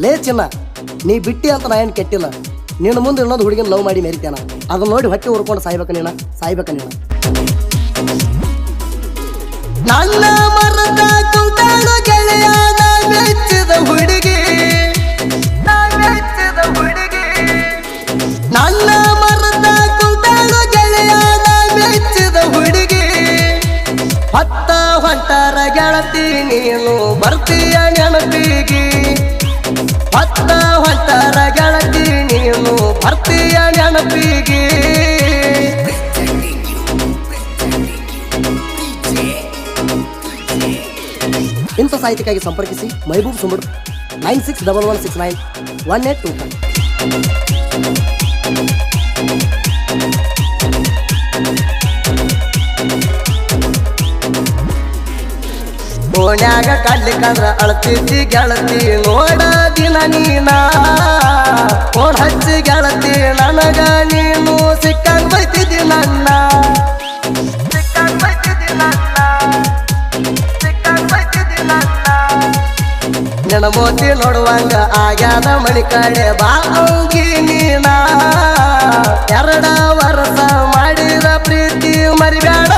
ಲೇ ಚಿನ್ನ, ನೀ ಬಿಟ್ಟಿ ಅಂತ ನಾ ಏನು ಕೆಟ್ಟಿಲ್ಲ. ನಿನ್ನ ಮುಂದೆ ಇನ್ನೊಂದು ಹುಡುಗಿನ ಲವ್ ಮಾಡಿ ಮೆರಿತೇನ. ಅದನ್ನ ನೋಡಿ ಹೊಟ್ಟೆ ಉರ್ಕೊಂಡು ಸಾಯ್ಬೇಕ ನೀನ ಸಾಯ್ಬೇಕ ನೀನ. ನನ್ನ ಮರದ ಕುಂತಾಳು ಗೆಳೆಯ ಮೆಚ್ಚಿದ ಹುಡುಗಿ. ಮೆಚ್ಚಿದ ಹುಡುಗಿ ನನ್ನ ಮರದ ಕುಂತಾಳು ಗೆಳೆಯ ಮೆಚ್ಚಿದ ಹುಡುಗಿ. ಹತ್ತ ಹೊಂಟರ ಗೆಳತಿ ನೀನು, ಬರ್ತೀಯ ಹತ್ತ ಗೆಳತಿ ನೀನು ಬರ್ತೀಯ ನೆನಪಿಗೆ ಇಂಥ ಸಾಹಿತ್ಯಕ್ಕಾಗಿ ಸಂಪರ್ಕಿಸಿ Mehboob ಸುಮಡ್ nine six double one six nine one eight two five. ಓಣ್ಯಾಗ ಕಡ್ಲಿಕ್ಕಂದ್ರ ಅಳ್ತಿದ್ದಿ ಗೆಳತಿ ನೋಡ ದಿನ ನೀನ. ಫೋನ್ ಹಚ್ಚಿ ಗೆಳತಿ, ನನಗ ನೀನು ಸಿಕ್ಕಂಗ್ ಬೈತಿದ್ದಿ ನನ್ನ. ನಿನ್ನ. ಮೋತಿ ನೋಡುವಂಗ ಆಗ್ಯಾದ ಮಣಿ ಕಡೆ ಬಾ ಅಂಗಿ ನೀನ. ಎರಡ ವರ್ಷ ಮಾಡಿದ ಪ್ರೀತಿ ಮರಿಬೇಡ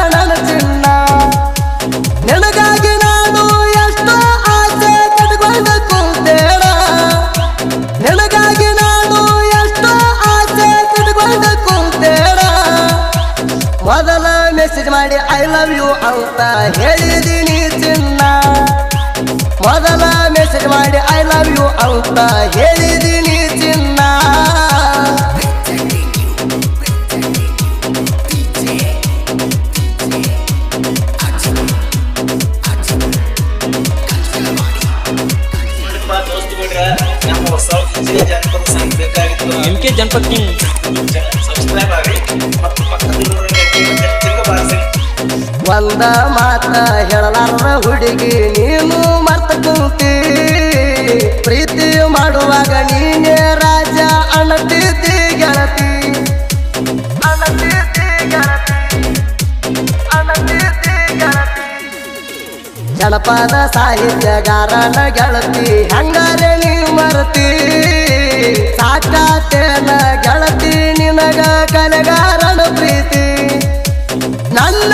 ಮೊದಲ ಮೆಸೇಜ್ ಮಾಡಿ ಐ ಲವ್ ಯು ಅಂತ ಹೇಳಿದೀನಿ ಚಿನ್ನ. ಮೊದಲ ಮೆಸೇಜ್ ಮಾಡಿ ಐ ಲವ್ ಯು ಅಂತ ಹೇಳಿದೀನಿ ಚಿನ್ನ. ವಿಜಯ ಜನಪದ ಸಾಂಗ್ ಬೇಕಾಗಿತ್ತು ಎಂ ಕೆ ಜನಪದ್ ಕಿಂಗ್. ಸಬ್ಸ್ಕ್ರೈಬ್ ಆಗಿ ಮತ್ತು ಒಂದ ಮಾತ ಹೇಳಲಾರ ಹುಡುಗಿ, ನೀನು ಮರ್ತ ಕುಂತಿ. ಪ್ರೀತಿ ಮಾಡುವಾಗ ನೀನೇ ರಾಜ ಅಣತಿದ್ದಿ ಗೆಳತಿ ಜನಪದ ಸಾಹಿತ್ಯಗಾರನ ಗೆಳತಿ, ಹಂಗಾರೆ ನೀ ಮರತಿ. ಸಾಕಾತೇನ ಗೆಳತಿ, ನಿನಗ ಕಲೆಗಾರನ ಪ್ರೀತಿ. ನನ್ನ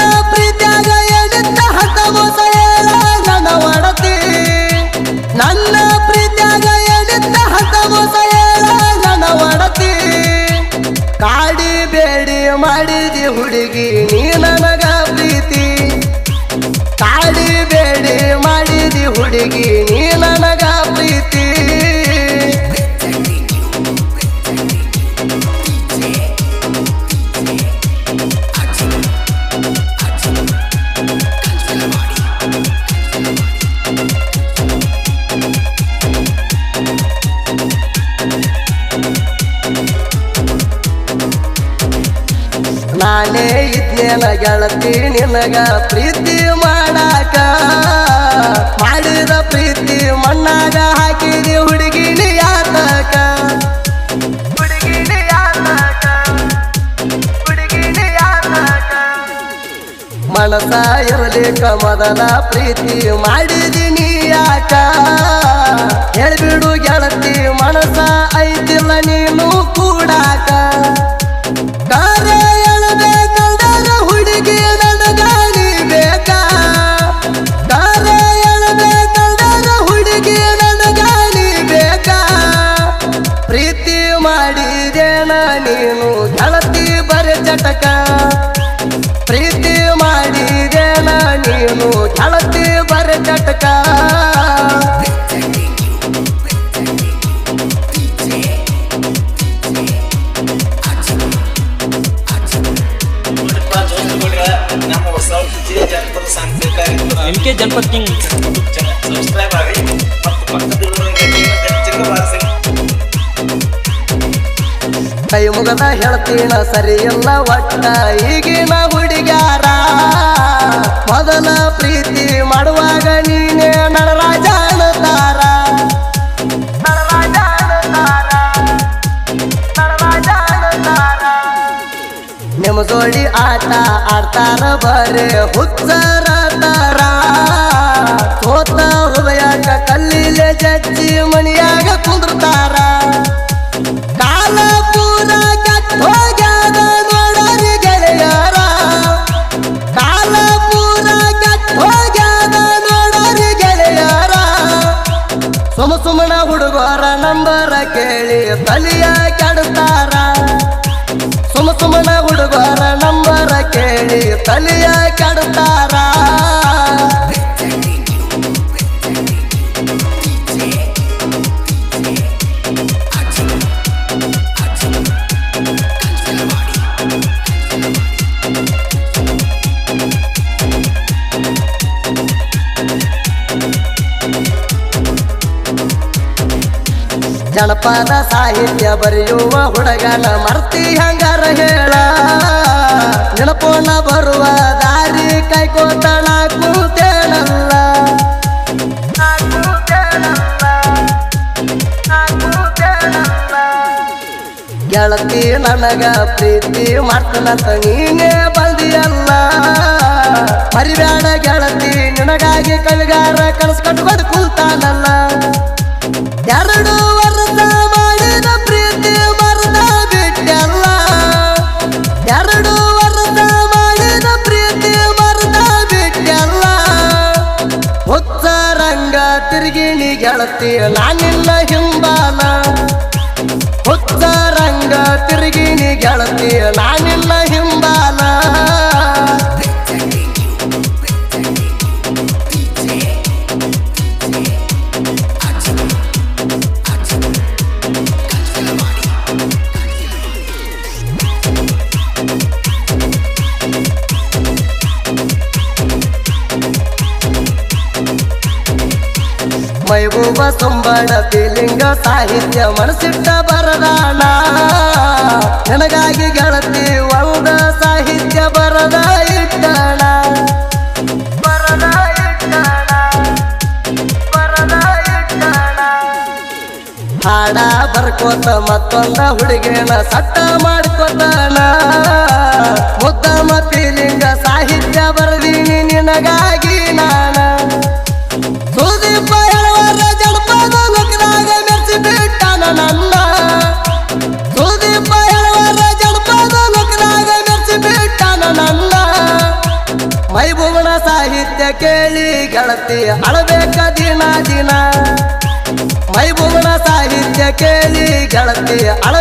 ಹುಡುಗಿ ನೀ ನನಗ ಪ್ರೀತಿ. ನಾನೇ ಇದ್ನೇನ ಗೆಳತಿ ನಿನಗ ಪ್ರೀತಿ ಮಾಡಾಕ ಮನಸ ಇರಲಿಕ್ಕ ಮೊದಲ ಪ್ರೀತಿ ಮಾಡಿದಿನಿ ಯಾಕ? ಹೇಳ್ಬಿಡು ಗೆಳತಿ ಮನಸ ಐತಿಲ್ಲ ನೀನು ಕೂಡಾಕ. ಮಾಡಿದೇನ ನೀನು ಗೆಳತಿ ಬರೆ ಚಟಕ? ಕೆ ಜನಪದ ಕಿಂಗ್ ಸಬ್ಸ್ಕ್ರೈಬ್ ಆಗಿ ಮತ್ತು ಕೈ ಮುಗದ ಹೇಳ್ತೀನ ಸರಿಯಲ್ಲ ಒಟ್ಟ, ಈಗಿನ ಹುಡುಗ್ಯಾರ. ಮೊದಲ ಪ್ರೀತಿ ಮಾಡುವಾಗ ನೀನೇ ನಡರಾಜ ಅಣತಾರ. ನಿಮ್ಮ ಜೋಡಿ ಆಟ ಆಡ್ತಾರ ಬರೇ ಹುಚ್ಚರ ತರ ಸೋತ ಹೃದಯಕ ಕಾಲ ಪೂರ ಹೋಗ್ಯಾದ ಕಾಲ ಪೂರ ಹೋಗ್ಯಾದ ನೋಡರಿ ಗೆಳೆಯರ. ಸುಮ ಸುಮನ ಹುಡುಗರ ನಂಬರ ಕೇಳಿ ತಲಿಯ ಕೆಡುತ್ತಾರ. ಸುಮ ಸುಮನ ಹುಡುಗರ ನಂಬರ ಕೇಳಿ ತಲಿಯ ಕೆಡ್ತಾರ ಜನಪದ ಸಾಹಿತ್ಯ ಬರೆಯುವ ಹುಡುಗನ ಮರ್ತಿ ಹಂಗಾರ ಹೇಳ. ನೆನಪೋಣ ಬರುವ ದಾರಿ ಕೈಕೋತಣ ಕೂತೇನಲ್ಲ. ಗೆಳತಿ ನನಗ ಪ್ರೀತಿ ಮಾಡ್ತನಂತ ನೀನೇ ಬಂದಿಯಲ್ಲ ಮರಿಬೇಡ ಗೆಳತಿ, ನಿನಗಾಗಿ ಕವಿಗಾರ ತಿರುಗಿಣಿ ಗೆಳತಿ ನಾನಿಲ್ಲ ಹಿಂಬಾಲ. ಹುಚ್ಚ ರಂಗ ತಿರುಗಿಣಿ ಗೆಳತಿ ನಾನಿಲ್ಲ ಮೈಬೂಬ ಸಂಬಳ ಫೀಲಿಂಗ ಸಾಹಿತ್ಯ ಮನಸ್ಸಿಟ್ಟ ಬರದಾಣ ನನಗಾಗಿ ಗೆಳತಿ ಒಂದ ಸಾಹಿತ್ಯ ಬರದ ಇಟ್ಟಣ. ಬರದ ಹಾಡ ಬರ್ಕೋತ ಮತ್ತೊಂದ ಹುಡುಗಿನ ಸಟ್ಟ ಮಾಡ್ಕೋತಾನ ಮುದ್ದಮ ಫೀಲಿಂಗ ಸಾಹಿತ್ಯ ಬರದೀನಿ ನಿನಗಾಗಿ. ಗೆಳತಿ ಅಳಬೇಕ ದಿನ ದಿನ. ಮೈಭೂಮನ ಸಾಹಿತ್ಯ ಕೇಳಿ ಗೆಳತಿ ಅಳಬೇಕ